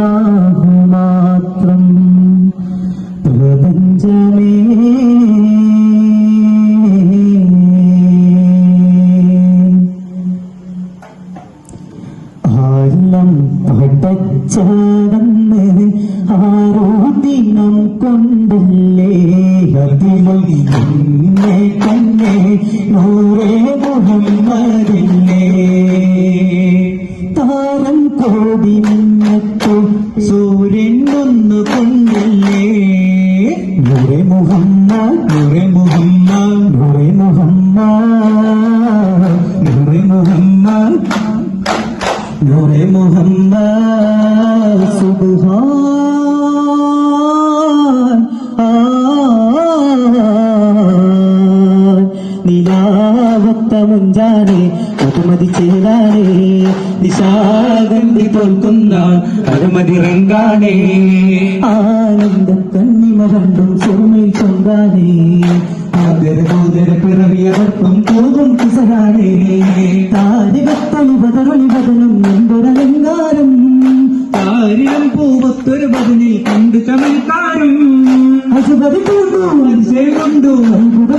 അല്ലാഹു മാത്രം പ്രപഞ്ചമേ. ആയിരം പടച്ചവന്ന് ആരോ ദിനം കൊണ്ടല്ലേ അതിലും കണ്ണെ കണ്ണെ നൂറേ മുഹമ്മദില്ലേ. കോടി മിന്നത്തു സൂര്യൻ ഒന്ന് കൊണ്ടല്ലേ നൂറെ മുഹമ്മ നൂറെ മുഹമ്മ നൂറെ മുഹമ്മദ് നൂറെ മുഹമ്മദ് നൂറെ മുഹമ്മദ് സുബ്ഹാൻ നിലാവത്ത മുഞ്ചാനെ അതുമതി ചേരാനേ. നിശാഗന്ധി തോൽക്കുന്ന അഴിമതി റങ്കാണേ ആനന്ദ കണ്ണിമ കണ്ടും സുറുമയിൽ ചൊങ്കാനേ. ആദരഭൂതര പിറവിയവർക്കും താരികത്തളി ബദറൊളി ബദലും എന്തൊരലങ്കാരം താരികം പൂവത്തൊരു ബദനിൽ കണ്ടു ചമൽക്കാരും അസുപതി കൊണ്ടു അതിശയം കൊണ്ടു ഹബീബി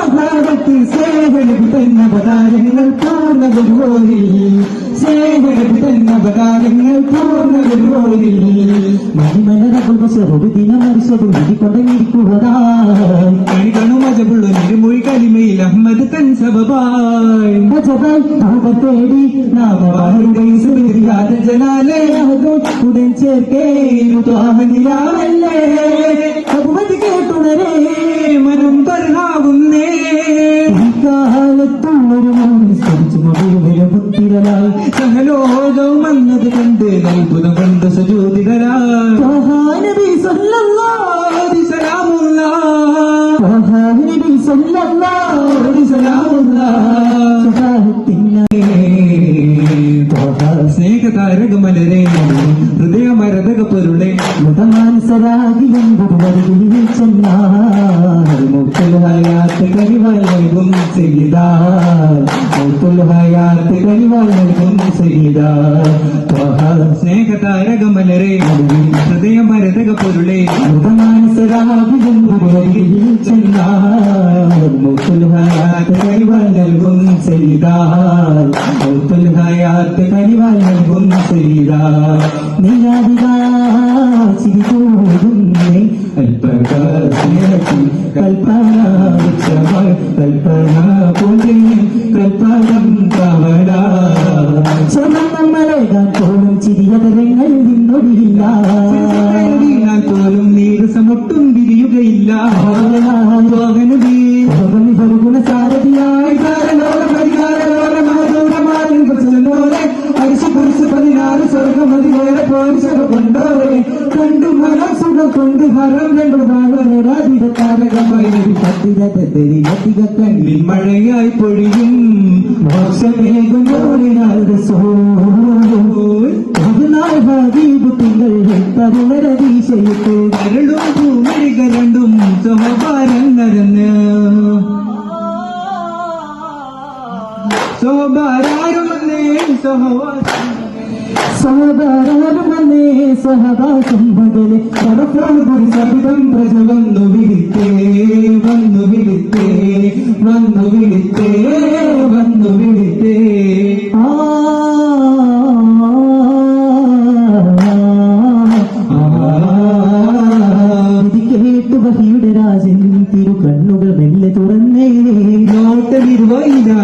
സേവനപ്പെടുന്ന പതാരങ്ങൾ പൂർണ ഗുരുവോരിൽ സേവനപ്പെടുന്ന പതാരങ്ങൾ പൂർണ ഗുരുവോരിൽ മണിമലരകുമ്പ ചെറുതി ദിനമരിച്ചത് മതിക്കൊണ്ടങ്ങിരിക്കുവതായി കണികണുമജപുള്ള നിരുമൊഴി കലിമയിൽ അഹമ്മദ് തൻ സബബായ് അജബൽ തൗബ തേടി നാമവാരുടെ ജലാലേ ഉടൻ ചേർക്കേ ത്വാഹനിലാവല്ലേ അത്ഭുതം കണ്ട സജോതികരായി പൊരുളെ മുഖമാനസരാകിയും ചെന്നാൽ മുത്തുൽഹയാത്ത് കരിവാൾ നൽകും ചെയ്താ മുത്തുൽഹയാത്ത് കരിവാൾ നൽകും ചെയ്താ സ്നേഹതാരക മലരെ ഹൃദയമരതക പൊരുളെ മുഖമാനസരാകിയും ചെന്നാൽ മുത്തുൽഹയാത്ത് കരിവാൾ നൽകും ചെയ്താ മുത്തുൽഹയാത്ത് കരിവാൾ നൽകും ചെയ്താ ചിരിയതരങ്ങൾ നിന്നൊഴിയില്ല പോലും നീരസമൊട്ടും വിരിയുകയില്ല വാഹനദീ കണ്ടു മനം സുഖം കൊണ്ട് ഹരം കണ്ടു നാളെ താരകമായി പത്തിരത്തിക കണ്ണി മഴയായി പൊഴിയും. മോശമേകും സോൾ. അതിനായി ഭാഗീപുട്ടികൾ തരുണരതീശയിട്ട് കരളും ഭൂമിക രണ്ടും സഹഭാരം നരന്ന് സോഭാരാരുമന്നേ സഹവാസം സഹതാരമേ സഹദാസം ബദലെ കടപ്പാടും സബിതം പ്രജ വന്നു വിളിത്തേ വന്നു വിളിത്തേ വന്നു വിളിത്തേ വന്നു വിളിത്തേ.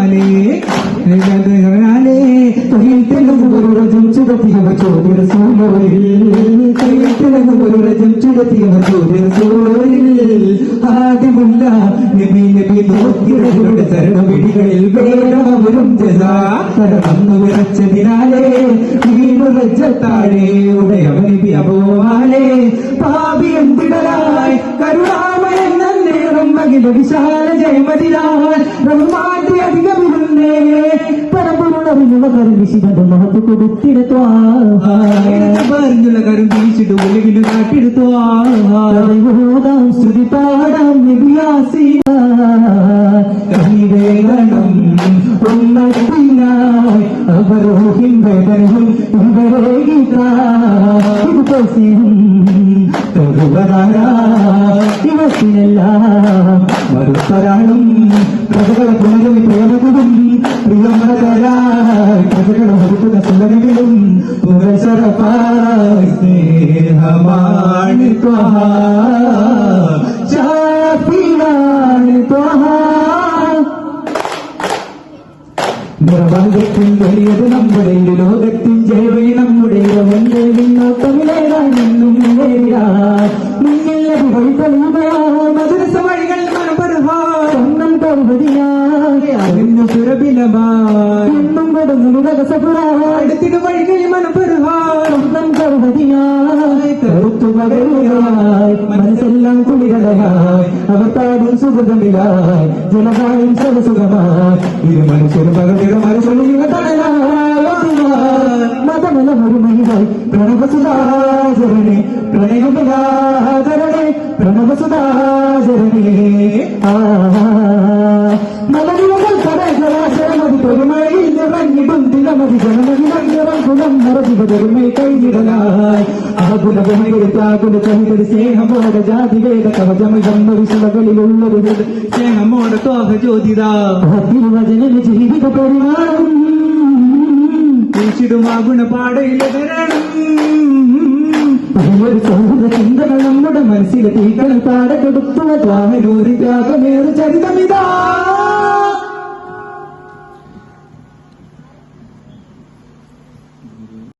ഹിമാലേ ഹരാലേ കയ്യിൽ തിളങ്ങും ഒരു രജം ചുടത്തിയവർ ചോദ്യ സൂര്യവരിൽ കയ്യിൽ തിളങ്ങും ഒരു രജം ചുടത്തിയവർ ചോദ്യ സൂര്യവരിൽ ആദ്യമില്ല നബി നബി നോക്കിയവരുടെ ശരണപിടികളിൽ വേണ്ടവരും ജസാ. തരമന്നു വിറച്ചതിനാലേ നബി വിറച്ച താഴെ ഉടയവനി അപോവാലേ പാപി എന്തിടലായി? കരുണാമയൻ നന്നേറും മകില വിശാല ജയമതിരാൽ ബ്രഹ്മാ കരവിശിതന്റെ മഹത്വ കൊടുത്തിടത്വാ പറഞ്ഞുള്ള കരം വീശിട്ട് ഉലകിന് കാട്ടിടുത്തു ഓതാം സ്തുതി പാടാം നബിയാസീന കനിവേണം ഉമ്മത്തിനായി അവരോഹിം വേദനയും ഇവരെ ഇത് പസിയും ഇവത്തിനെല്ലാം മറുപരാളും പ്രജകളെ പുനരവി പ്രേമകളും പ്രിയമതരായി പ്രജകളെ മറുപുക സുന്ദരങ്ങളും പുനർസരപ്പായി സ്നേഹമാണ് ത്വഹ. ചാപ്പിനാണ് ത്വഹാ നിർബന്ധത്തിൽ വലിയത് നമ്മുടെ ഈ ലോകത്തിൽ ജൈവി നമ്മുടെ വന്റെ വിണ്ണോട്ടമിലേറാനെന്നും മുന്നിലെ പകരുകയായി മനസ്സെല്ലാം കുളിരടയായി അവർ പാടും സുഖമില്ലായി ജനകായും സരസുഖമായി ഇത് മനുഷ്യർ പകർന്നിട മനുഷ്യരുടെ മതമല മറുമണികൾ പ്രണവസുധാചരണേ പ്രണയമുദാചരണേ പ്രണവസുധാചരണേ ആ മലനിലകൾ കടജലാശയമതി പെരുമഴയിൽ നിറഞ്ഞിടും ദിനമതി ജനമതി നിറം കുലം നിറഞ്ഞിരുമേ കൈവിടലായി ആകുലകുല ചഹിതരി സ്നേഹമോടെ ജാതിവേദ കവചമിതം വിശുലകളിലുള്ളൊരു സ്നേഹമോടെ തോഹ ജ്യോതിതാ. തിരുവചന ജീവിത കുഴിച്ചിടും ആ ഗുണപാടയിലെ വരണം. ഒരു സൗഹൃദ ചിന്തകൾ നമ്മുടെ മനസ്സിലെ തീക്കൾ പാട കൊടുത്തു ത്യാഗമേറി ത്യാഗമേറി ചരിതമിതാ.